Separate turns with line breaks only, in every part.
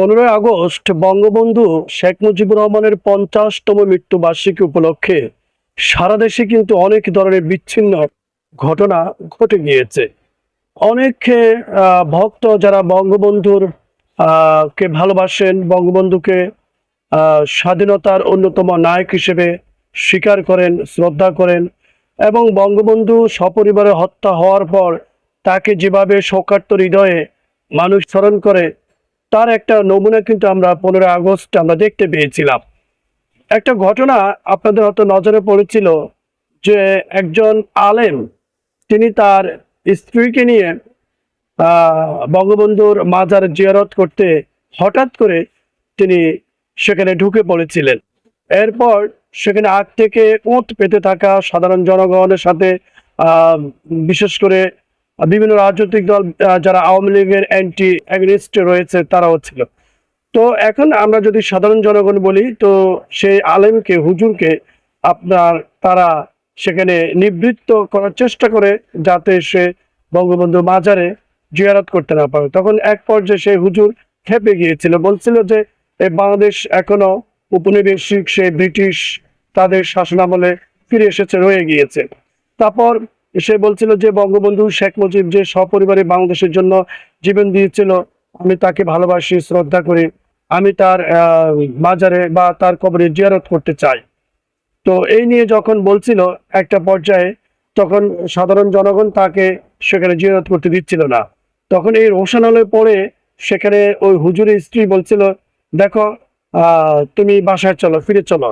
পনেরোই আগস্ট বঙ্গবন্ধু শেখ মুজিবুর রহমানের পঞ্চাশতম মৃত্যুবার্ষিকী উপলক্ষে সারা দেশে কিন্তু অনেক ধরনের বিচ্ছিন্ন ঘটনা ঘটে গিয়েছে। অনেক ভক্ত যারা বঙ্গবন্ধুর কে ভালোবাসেন, বঙ্গবন্ধুকে স্বাধীনতার অন্যতম নায়ক হিসেবে স্বীকার করেন, শ্রদ্ধা করেন এবং বঙ্গবন্ধু সপরিবারে হত্যা হওয়ার পর তাকে যেভাবে শোকার্ত হৃদয়ে মানুষ স্মরণ করে তার একটা নমুনা কিন্তু আমরা পনেরোই আগস্ট আমরা দেখতে পেয়েছিলাম। একটা ঘটনা আপনাদের হয়তো নজরে পড়েছিল যে একজন আলেম, তিনি তার স্ত্রীকে নিয়ে বঙ্গবন্ধুর মাজার জিয়ারত করতে হঠাৎ করে তিনি সেখানে ঢুকে পড়েছিলেন। এরপর সেখানে আগ থেকে উঁত পেতে থাকা সাধারণ জনগণের সাথে বিশেষ করে বিভিন্ন রাজনৈতিক দল যারা আওয়ামী লীগের অ্যান্টি অ্যাগনিস্ট রয়েছে, তারাও ছিল। তো এখন আমরা যদি সাধারণ জনগণ বলি, তো সেই আলেমকে, হুজুরকে আপনার তারা সেখানে নিবৃত্ত করার চেষ্টা করে যাতে সে বঙ্গবন্ধু মাজারে জিয়ারত করতে না পারে। তখন এক পর্যায়ে সেই হুজুর খেপে গিয়েছিল, বলছিল যে বাংলাদেশ এখনও উপনিবেশিক, সে ব্রিটিশ তাদের শাসনামলে ফিরে এসেছে, রয়ে গিয়েছে। তারপর সে বলছিল যে, বঙ্গবন্ধু শেখ মুজিব যে সপরিবারে বাংলাদেশের জন্য জীবন দিয়েছিল, আমি তাকে ভালোবাসি, শ্রদ্ধা করি। আমি তার মাজারে বা তার কবরে জিয়ারত করতে চাই। তো এই নিয়ে যখন বলছিল একটা পর্যায়ে, তখন সাধারণ জনগণ তাকে সেখানে জিয়ারত করতে দিচ্ছিল না। তখন এই রোশনালয়ে পড়ে সেখানে ওই হুজুরের স্ত্রী বলছিল, দেখো তুমি বাসায় চলো, ফিরে চলো।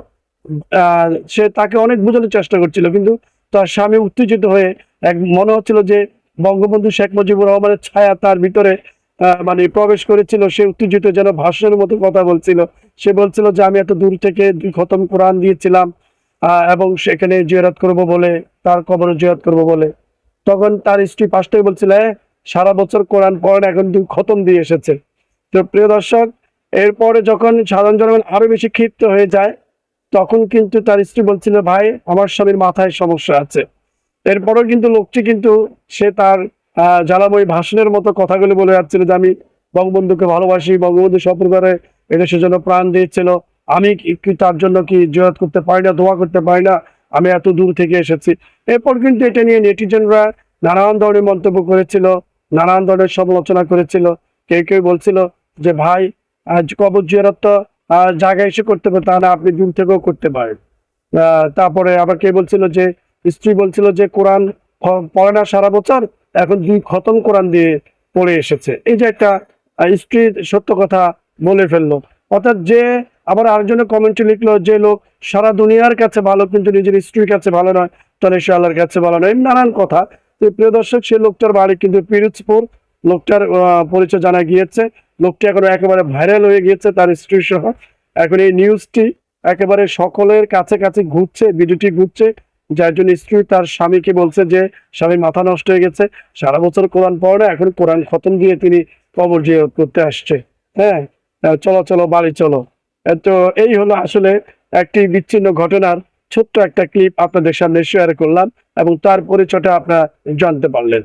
সে তাকে অনেক বোঝানোর চেষ্টা করছিল, কিন্তু তার স্বামী উত্তেজিত হয়ে এক মনে হচ্ছিল যে বঙ্গবন্ধু শেখ মুজিবুর রহমানের ছায়া তার ভিতরে মানে প্রবেশ করেছিল। সে উত্তেজিত যেন ভাষণের মতো কথা বলছিল। সে বলছিল যে আমি এত দূর থেকে দুই খতম কোরআন দিয়েছিলাম এবং সেখানে জিয়ারত করব বলে তার কবর জিয়ারত করব বলে। তখন তার স্ত্রী থেকে বলছিল "এ, সারা বছর কোরআন পড়েন এখন দুই খতম দিয়ে এসেছে। তো প্রিয় দর্শক এরপরে যখন সাধারণ জনগণ আরও বেশি ক্ষিপ্ত হয়ে যায় তখন কিন্তু তার স্ত্রী বলছিল, ভাই, আমার স্বামীর মাথায় সমস্যা আছে। এরপরেও কিন্তু লোকটি কিন্তু সে তার জ্বালাময়ী ভাষণের মতো কথাগুলি বলে যাচ্ছিল যে, আমি বঙ্গবন্ধুকে ভালোবাসি, বঙ্গবন্ধু সপরিবারে এদেশের জন্য প্রাণ দিয়েছিল। আমি কি- তার জন্য কি জয়াত করতে পারি না, দোয়া করতে পারি না? আমি এত দূর থেকে এসেছি। এরপর কিন্তু এটা নিয়ে নেটিজেনরা নানান ধরনের মন্তব্য করেছিল, নানান ধরনের সমালোচনা করেছিল। কেউ কেউ বলছিল যে, ভাই, আজ কবর জিয়ারত জায়গায় এসে করতে পারে, তাহলে আপনি দূর থেকেও করতে পারেন। তারপরে আবার কে বলছিল যে, স্ত্রী বলছিল যে, কোরআন পড়ে না সারা বছর, এখন দুই খতম কোরআন দিয়ে পড়ে এসেছে। এই যে একটা স্ত্রী সত্য কথা বলে ফেলল। অর্থাৎ যে আবার আরেকজনে কমেন্টে লিখলো যে, লোক সারা দুনিয়ার কাছে ভালো, কিন্তু নিজের স্ত্রীর কাছে ভালো নয়, তাহলে সে আল্লাহর কাছে ভালো নয়। নানান কথা। প্রিয় দর্শক, সে লোকটার বাড়ি কিন্তু পিরোজপুর, লোকটার পরিচয় জানা গিয়েছে। লোকটি এখন একেবারে ভাইরাল হয়ে গিয়েছে তার স্ত্রী সহ। এখন এই নিউজটি একেবারে সকলের কাছে কাছে ঘুরছে ভিডিওটি ঘুরছে, যার জন্য স্ত্রী তার স্বামীকে বলছে যে স্বামীর মাথা নষ্ট হয়ে গেছে। সারা বছর কোরআন পড়ে এখন কোরআন খতম দিয়ে তিনি কবর জিয়ারত করতে আসছে। হ্যাঁ চলো চলো, বাড়ি চলো। তো এই হলো আসলে একটি বিচ্ছিন্ন ঘটনার ছোট্ট একটা ক্লিপ আপনাদের সামনে শেয়ার করলাম এবং তার পরিচয়টা আপনারা জানতে পারলেন।